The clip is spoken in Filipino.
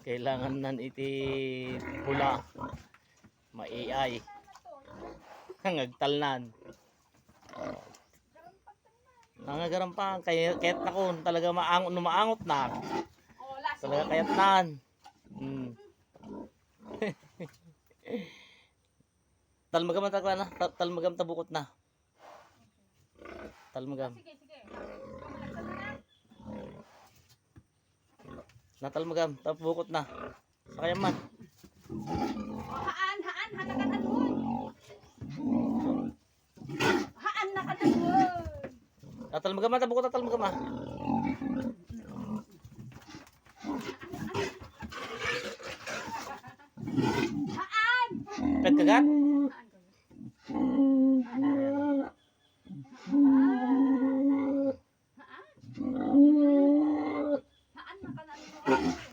Kailangan nan iti pula. Ma-AI. Ngagtalnan. Nangagaram pa kay kahit ako talaga maangot no maangot na. Talaga kayat nan. Mm. talmagam na na. Ta- Talmagam tabukot na. Talmagam. Sige, sige. Natalmagam. Tabukot na. Sakaya man. Haan, haan, haan na kanadun. Haan na kanadun. Natalmagam na tabukot na talmagam ah. Haan! Pet kagat? Haan na kanadun.